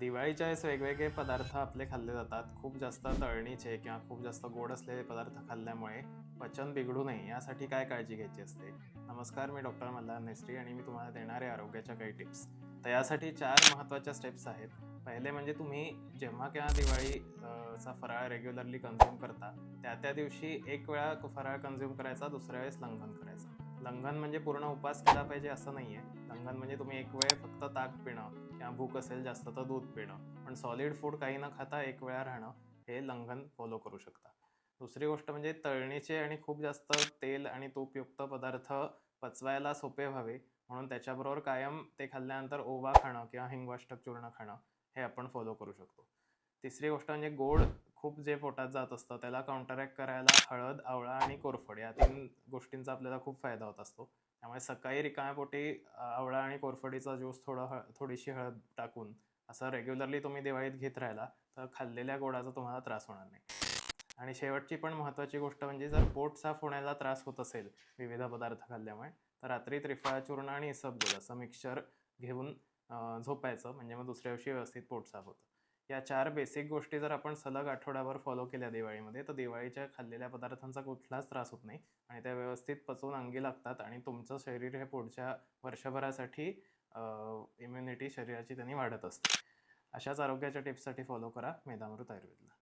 दिवाळीच्या वेळेस वेगवेगळे पदार्थ आपले खाल्ले जातात. खूप जास्त तळणीचे किंवा खूप जास्त गोड असलेले पदार्थ खाल्ल्यामुळे पचन बिघडू नये यासाठी काय काळजी घ्यायची असते? नमस्कार मी डॉक्टर मल्हार नेसरी आणि मी तुम्हाला देणारे आरोग्याच्या काही टिप्स. तर यासाठी चार महत्त्वाच्या स्टेप्स आहेत. पहिले म्हणजे तुम्ही जेव्हा किंवा दिवाळी चा फराळ रेग्युलरली कन्झ्युम करता त्या त्या दिवशी एक वेळा फराळ कन्झ्युम करायचा दुसऱ्या वेळेस लंघन करायचं. लंघन म्हणजे पूर्ण उपास केला पाहिजे असं नाही आहे लंघन म्हणजे तुम्ही एक वेळ फक्त ताक पिणं किंवा भूक असेल जास्त तर दूध पिणं. पण सॉलिड फूड काही न खाता एक वेळा राहणं हे लंघन फॉलो करू शकता. दुसरी गोष्ट म्हणजे तळणीचे आणि खूप जास्त तेल आणि तूपयुक्त पदार्थ पचवायला सोपे व्हावे. म्हणून त्याच्याबरोबर कायम ते खाल्ल्यानंतर ओवा खाणं किंवा हिंगवाष्टक चूर्ण खाणं हे आपण फॉलो करू शकतो. तिसरी गोष्ट म्हणजे गोड खूप जे पोटात जात असतं त्याला काउंटरॅक्ट करायला हळद आवळा आणि कोरफड या तीन गोष्टींचा आपल्याला खूप फायदा होत असतो. त्यामुळे सकाळी रिकाम्या पोटी आवळा आणि कोरफडीचा ज्यूस थोडं हळ थोडीशी हळद टाकून असं रेग्युलरली तुम्ही दिवाळीत घेत राहिला तर खाल्लेल्या गोडाचा तुम्हाला त्रास होणार नाही. आणि शेवटची पण महत्त्वाची गोष्ट म्हणजे जर पोट साफ होण्याला त्रास होत असेल विविध पदार्थ खाल्ल्यामुळे तर रात्री त्रिफळा चूर्ण आणि इसबगोल असं मिक्सचर घेऊन झोपायचं म्हणजे मग दुसऱ्या दिवशी व्यवस्थित पोट साफ होतं. या चार बेसिक गोष्टी जर आपण सलग आठवड्याभर फॉलो केल्या दिवाळीमध्ये तर दिवाळीच्या खाल्लेल्या पदार्थांचा कुठलाच त्रास होत नाही आणि त्या व्यवस्थित पचवून अंगी लागतात आणि तुमचं शरीर हे पुढच्या वर्षभरासाठी इम्युनिटी शरीराची त्यांनी वाढत असते. अशाच आरोग्याच्या टिप्ससाठी फॉलो करा. मेधामृत आयुर्वेदला.